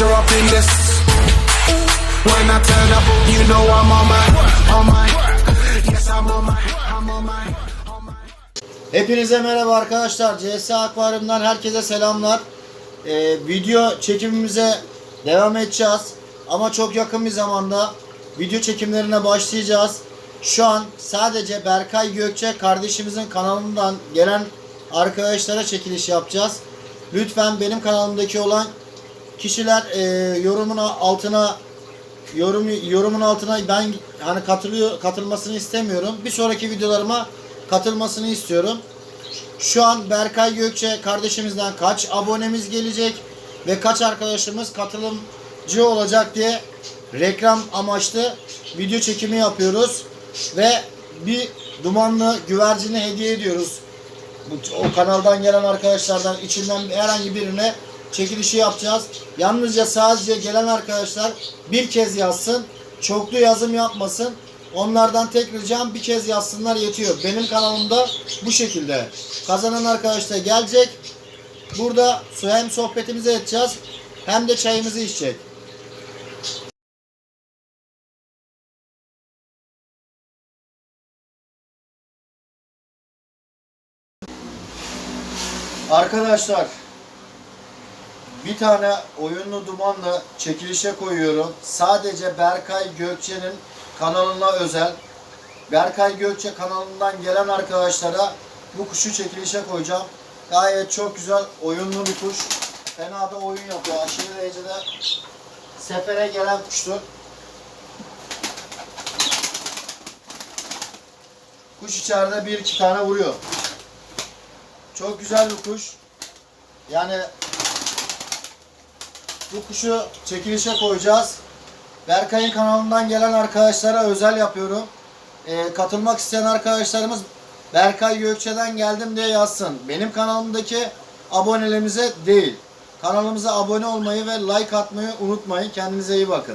master up in this. When I turn up, you know I'm on my, on my. Yes, I'm on my, I'm on my. Hepinize merhaba arkadaşlar. CS Akvaryum'dan herkese selamlar. Ee, video çekimimize devam edeceğiz. Ama çok yakın bir zamanda video çekimlerine başlayacağız. Şu an sadece Berkay Gökçe kardeşimizin kanalından gelen arkadaşlara çekiliş yapacağız. Lütfen benim kanalımdaki olan kişiler e, yorumun altına yorum yorumun altına ben hani katılıyor katılmasını istemiyorum. Bir sonraki videolarıma katılmasını istiyorum. Şu an Berkay Gökçe kardeşimizden kaç abonemiz gelecek ve kaç arkadaşımız katılımcı olacak diye reklam amaçlı video çekimi yapıyoruz ve bir dumanlı güvercini hediye ediyoruz. O kanaldan gelen arkadaşlardan içinden herhangi birine çekilişi yapacağız. Yalnızca sadece gelen arkadaşlar bir kez yazsın. Çoklu yazım yapmasın. Onlardan tek ricam bir kez yazsınlar yetiyor. Benim kanalımda bu şekilde. Kazanan arkadaş da gelecek. Burada hem sohbetimizi edeceğiz hem de çayımızı içecek. Arkadaşlar bir tane oyunlu dumanla çekilişe koyuyorum. Sadece Berkay Gökçe'nin kanalına özel. Berkay Gökçe kanalından gelen arkadaşlara bu kuşu çekilişe koyacağım. Gayet çok güzel oyunlu bir kuş. Fena da oyun yapıyor. Aşırı derecede sefere gelen kuştur. Kuş içeride bir iki tane vuruyor. Çok güzel bir kuş. Yani bu kuşu çekilişe koyacağız. Berkay'ın kanalından gelen arkadaşlara özel yapıyorum. Ee, katılmak isteyen arkadaşlarımız Berkay Gökçe'den geldim diye yazsın. Benim kanalımdaki abonelerimize değil. Kanalımıza abone olmayı ve like atmayı unutmayın. Kendinize iyi bakın.